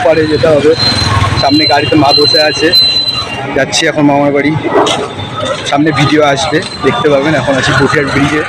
ওপারে যেতে হবে। সামনে গাড়িতে মা বসে আছে। যাচ্ছি এখন মামার বাড়ি। সামনে ভিডিও আসবে, দেখতে পাবেন। এখন আছি পুঠিয়ার ব্রিজে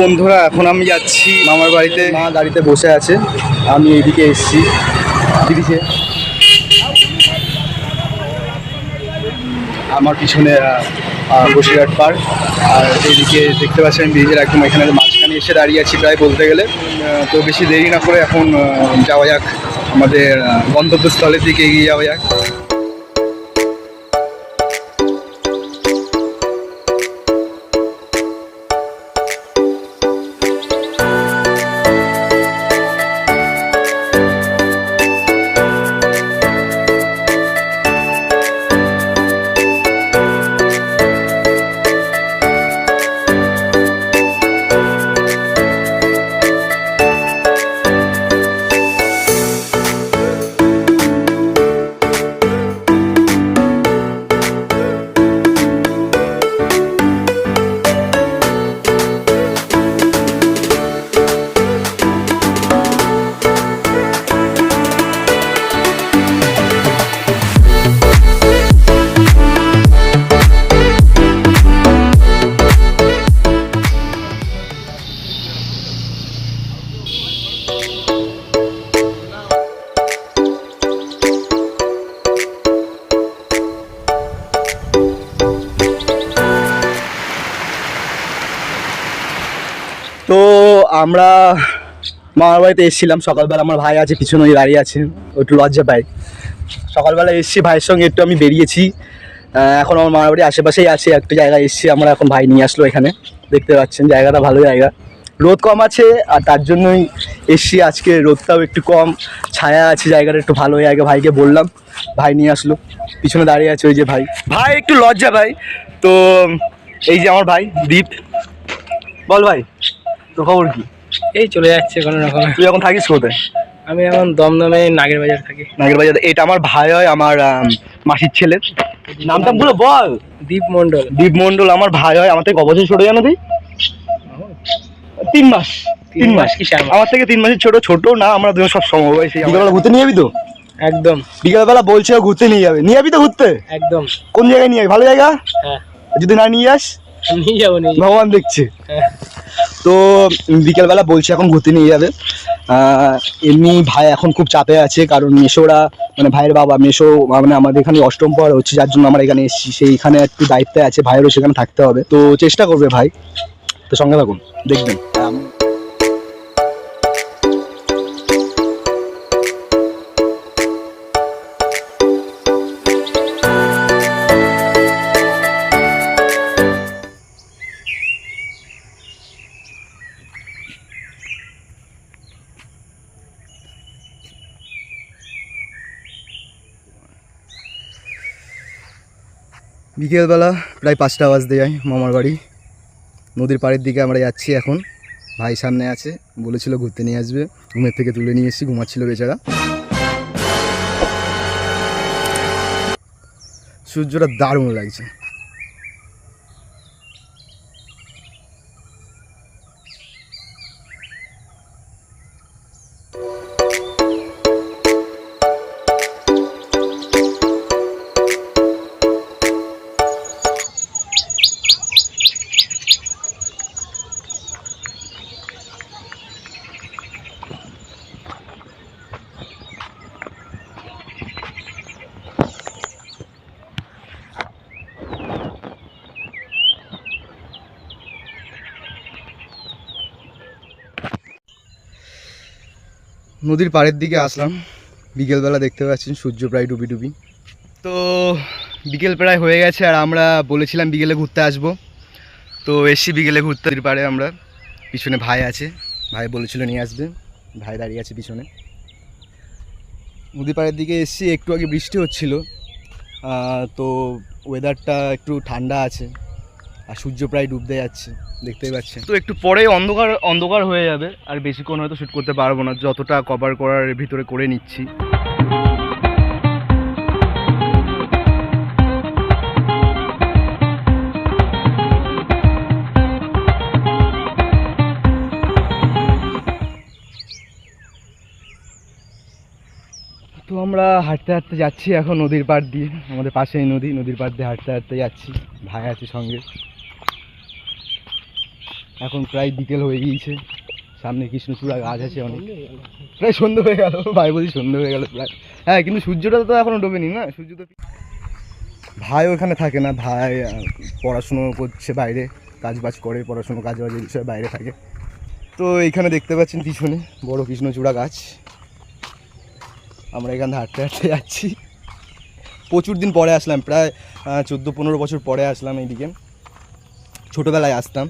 বন্ধুরা, এখন আমি যাচ্ছি মামার বাড়িতে। মা গাড়িতে বসে আছে, আমি এইদিকে এসেছি। দিদিকে। আমার পিছনে বসিরহাট পার্ক, আর এইদিকে দেখতে পাচ্ছেন ব্রিজের একদম এখানে মাঝখানে এসে দাঁড়িয়ে আছি প্রায় বলতে গেলে। তো বেশি দেরি না করে এখন যাওয়া যাক। আমাদের গন্তব্যস্থলের দিকে এগিয়ে যাওয়া যাক। আমরা মামার বাড়িতে এসেছিলাম। সকালবেলা আমার ভাই আছে, পিছনে ওই দাঁড়িয়ে আছে, একটু লজ্জা পাই সকালবেলা এসেছি, ভাইয়ের সঙ্গে একটু আমি বেরিয়েছি। এখন আমার মামার বাড়ি আশেপাশেই আছে, একটা জায়গায় এসেছি, আমরা এখন ভাই নিয়ে আসলো এখানে। দেখতে পাচ্ছেন, জায়গাটা ভালো জায়গা। রোদ কম আছে, আর তার জন্যই এসছি আজকে, রোদটাও একটু কম। ছায়া আছে, জায়গাটা একটু ভালো জায়গা ভাইকে বললাম। ভাই নিয়ে আসলো, পিছনে দাঁড়িয়ে আছে ওই যে ভাই। ভাই, একটু লজ্জা ভাই তো, এই যে আমার ভাই, দীপ। বল ভাই। তোর খবর কি? এই চলে যাচ্ছে কোনো রকম। তুই এখন থাকিস কোথায়? আমি এখন দমদমে নাগের বাজার থাকি। নাগের বাজার। এটা আমার ভাই হয় আমার আম, মাসির ছেলে নামটা পুরো বল। দীপ মন্ডল দীপ মন্ডল আমার ভাই হয় আমার থেকে অবশ্যই ছোট জানো তুই? তিন মাস। তিন মাস কি আমার থেকে তিন মাসের ছোট ছোট না আমরা দুজন সব সমবয়সী বিকালবেলা ঘুরতে নিয়ে যাবি তো? একদম। বিকালবেলা বলছে ও ঘুরতে নিয়ে যাবে। নিয়ে যাবি তো ঘুরতে? একদম। কোন জায়গায় নিয়ে যাবি? ভালো জায়গা? হ্যাঁ। যদি না নিয়ে যাস? নিয়ে যাব নিয়ে যাব। ভগবান দেখছে। হ্যাঁ। তো বিকেলবেলা বলছি এখন ঘুরতে নিয়ে যাবে। এমনি ভাই এখন খুব চাপে আছে, কারণ মেশোরা মানে ভাইয়ের বাবা, মেশো মানে আমাদের এখানে অষ্টম পর হচ্ছে, যার জন্য আমরা এখানে এসেছি। সেইখানে একটু দায়িত্বে আছে, ভাইয়েরও সেখানে থাকতে হবে। তো চেষ্টা করবে ভাই। তো সঙ্গে থাকুন, দেখবেন। বিকেলবেলা প্রায় পাঁচটা বাজতে যায় মামার বাড়ি। নদীর পাড়ের দিকে আমরা যাচ্ছি এখন। ভাই সামনে আছে, বলেছিল ঘুরতে নিয়ে আসবে। ঘুমের থেকে তুলে নিয়ে এসেছি, ঘুমাচ্ছিল বেচারা। সূর্যটা দারুণ লাগছে। নদীর পাড়ের দিকে আসলাম। বিকেলবেলা দেখতে পাচ্ছেন সূর্য প্রায় ডুবি ডুবি। তো বিকেল প্রায় হয়ে গেছে আর আমরা বলেছিলাম বিকেলে ঘুরতে আসব। তো এসছি বিকেলে ঘুরতে। পারে আমরা। পিছনে ভাই আছে। ভাই বলেছিল নিয়ে আসবে। ভাই দাঁড়িয়ে আছে পিছনে। নদী পাড়ের দিকে এসছি। একটু আগে বৃষ্টি হচ্ছিল। তো ওয়েদারটা একটু ঠান্ডা আছে। আর সূর্য প্রায় ডুবতে যাচ্ছে, দেখতেই পাচ্ছেন। তো একটু পরে অন্ধকার অন্ধকার হয়ে যাবে, আর বেশিক্ষণ হয়তো শ্যুট করতে পারব না, যতটা কভার করার ভিতরে করে নিচ্ছি। তো আমরা হাঁটতে হাঁটতে যাচ্ছি এখন নদীর পাড় দিয়ে, আমাদের পাশেই নদী, নদীর পাড় দিয়ে হাঁটতে হাঁটতে যাচ্ছি, ভাই আছে সঙ্গে। এখন প্রায় বিকেল হয়ে গিয়েছে। সামনে কৃষ্ণচূড়া গাছ আছে অনেক। প্রায় সন্ধ্যে হয়ে গেল, ভাই বলছি সন্ধ্যে হয়ে গেল প্রায়। হ্যাঁ কিন্তু সূর্যটা তো এখনও ডোবেনি না? সূর্য তো ভাই ওখানে থাকে না, ভাই পড়াশুনো করছে বাইরে কাজ বাজ করে, পড়াশুনো কাজ বাজের বাইরে থাকে। তো এইখানে দেখতে পাচ্ছেন পিছনে বড় কৃষ্ণচূড়া গাছ। আমরা এখান থেকে হাঁটতে হাঁটতে যাচ্ছি। প্রচুর দিন পরে আসলাম, প্রায় চোদ্দ পনেরো বছর পরে আসলাম এইদিকে। ছোটোবেলায় আসতাম।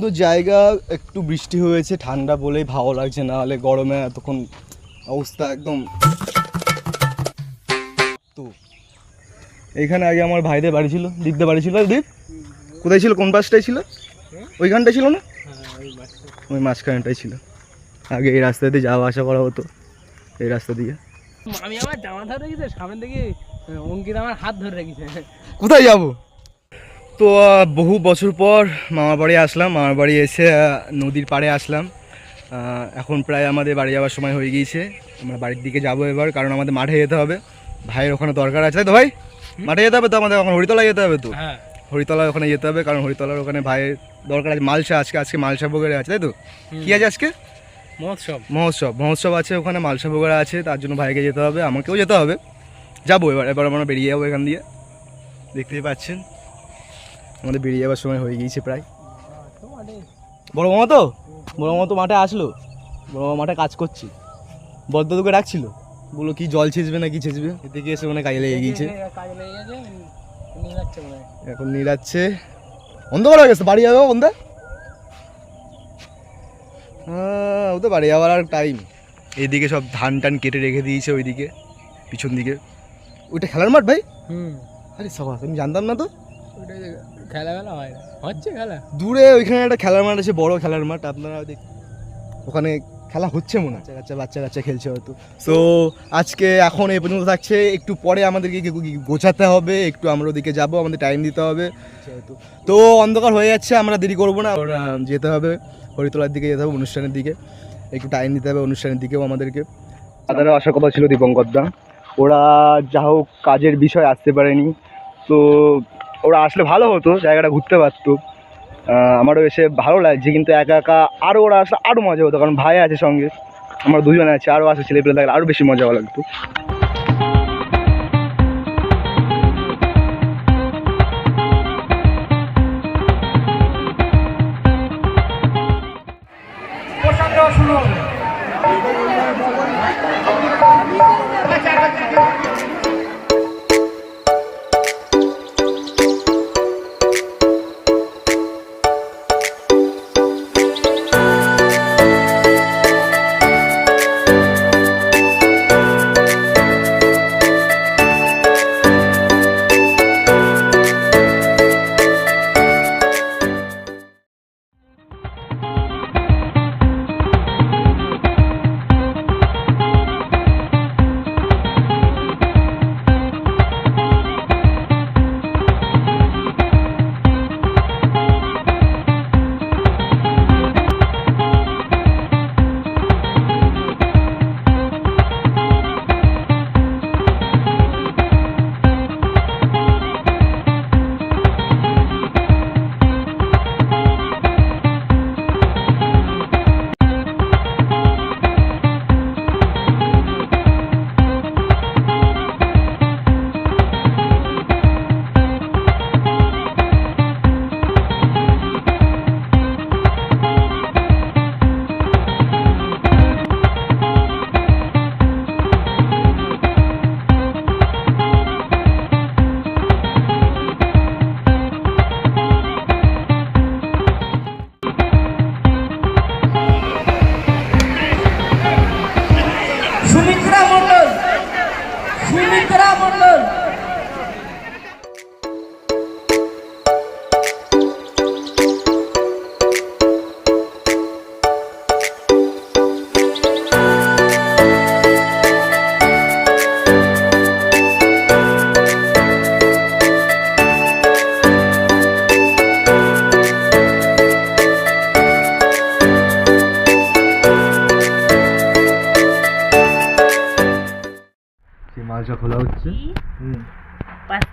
সুন্দর জায়গা একটু বৃষ্টি হয়েছে ঠান্ডা বলেই ভালো লাগছে না হলে গরমে এতক্ষণ অবস্থা একদম। তো এইখানে আগে আমার ভাইদের বাড়ি ছিল দীপদের বাড়ি ছিল দীপ কোথায় ছিল? কোন পাশটায় ছিল? ওইখানটায় ছিল না? ওই মাঝখানটাই ছিল। আগে এই রাস্তা দিয়ে যাওয়া আসা করা হতো এই রাস্তা দিয়ে। আমি আমার জামা ধরে রেখেছে সামনে থেকে অঙ্কিত আমার হাত ধরে রেখেছে। কোথায় যাব? তো বহু বছর পর মামার বাড়ি আসলাম। মামার বাড়ি এসে নদীর পাড়ে আসলাম। এখন প্রায় আমাদের বাড়ি যাওয়ার সময় হয়ে গিয়েছে। আমরা বাড়ির দিকে যাব এবার কারণ আমাদের মাঠে যেতে হবে। ভাইয়ের ওখানে দরকার আছে তাই তো ভাই? মাঠে যেতে হবে তো আমাদের? এখন হরিতলা যেতে হবে তো? হ্যাঁ। হরিতলা ওখানে যেতে হবে কারণ হরিতলার ওখানে ভাইয়ের দরকার আছে। মালসা আজকে আজকে মালসা ভোগের আছে তাই তো? কি আছে আজকে? মহোৎসব। মহোৎসব। মহোৎসব আছে ওখানে মালসা ভোগের আছে তার জন্য ভাইকে যেতে হবে আমাকেও যেতে হবে। যাব এবার এবার আমরা বেরিয়ে যাব এখান দিয়ে। দেখতেই পাচ্ছেন। আমাদের বেরিয়ে যাওয়ার সময় হয়ে গিয়েছে প্রায়। বড় মামা তো? বড় মামা তো মাঠে আসলো। বড় মামা মাঠে কাজ করছি। বদ্ধ তোকে ডাকছিল। বলো কি জল ছেঁচবে না কি ছেঁচবে? এদিকে এসে মানে কাজে লেগে গিয়েছে। মনে এখন নিরাচ্ছে অন্ধকার হয়ে গেছে বাড়ি যাবে বন্ধে? ও তো বাড়ি যাওয়ার আর টাইম এইদিকে সব ধান টান কেটে রেখে দিয়েছে ওইদিকে পিছন দিকে। ওইটা খেলার মাঠ ভাই? হুম। আরে সবাই আমি জানতাম না তো। খেলা খেলা হয় না। হচ্ছে খেলা। দূরে ওইখানে একটা খেলার মাঠ আছে বড় খেলার মাঠ। আপনারা দেখ ওখানে খেলা হচ্ছে মনে হয়। বাচ্চা বাচ্চা কাচ্চা খেলছে হয়তো। তো আজকে এখন এই পর্যন্ত থাকছে। একটু পরে আমাদেরকে কি- কি- গোছাতে হবে। একটু আমরা ওদিকে যাব আমাদের টাইম দিতে হবে। যেহেতু তো অন্ধকার হয়ে যাচ্ছে আমরা দেরি করব না। ওরা যেতে হবে হরিতলার দিকে যেতে হবে অনুষ্ঠানের দিকে। একটু টাইম দিতে হবে অনুষ্ঠানের দিকেও আমাদেরকে। তাদেরও আসার কথা ছিল দীপঙ্কর দা ওরা যা হোক কাজের বিষয় আসতে পারেনি। তো ওরা আসলে ভালো হতো, জায়গাটা ঘুরতে পারতো। আমারও এসে ভালো লাগছে, কিন্তু একা একা আরও ওরা আসলে আরও মজা হতো, কারণ ভাই আছে সঙ্গে, আমার দুজন আছে আরও আসে ছেলেপেলে থাকলে আরও বেশি মজা লাগতো।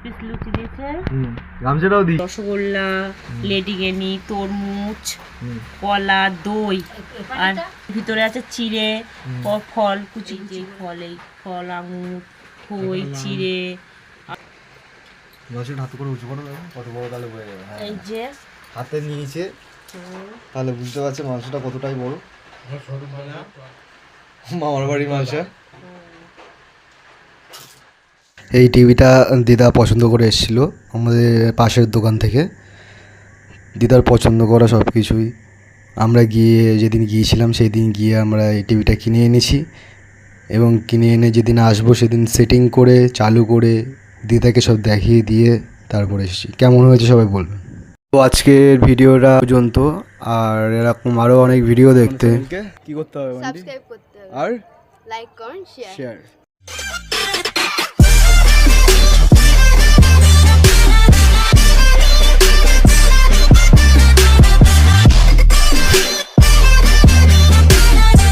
পিস লুচি দিয়েছে। হুম গামছাটাও দিই। রসগোল্লা লেডিকেনি তরমুজ কলা দই আর ভিতরে আছে চিড়ে ফল কুচি কুচি ফল এই ফল আঙুর খই চিড়ে। মাছের হাতে করে উঁচু করো কত বড় তাহলে বয়ে যাবে। হ্যাঁ এই যে। হাতে নিয়েছে। তাহলে বুঝতে পারছে মাংসটা কতটাই বড়। মামার বাড়ির মাংস। এই টিভিটা দিদা পছন্দ করে এসেছিল আমাদের পাশের দোকান থেকে। দিদার পছন্দ করা সব কিছুই। আমরা গিয়ে যেদিন গিয়েছিলাম সেই দিন গিয়ে আমরা এই টিভিটা কিনে এনেছি এবং কিনে এনে যেদিন আসব সেদিন সেটিং করে চালু করে দিদাকে সব দেখিয়ে দিয়ে তারপরে এসেছি। কেমন হয়েছে সবাই বলবেন। তো আজকের ভিডিওটা পর্যন্ত। আর এরকম আরও অনেক ভিডিও দেখতে। কি? করতে হবে সাবস্ক্রাইব করতে হবে। আর? Like share share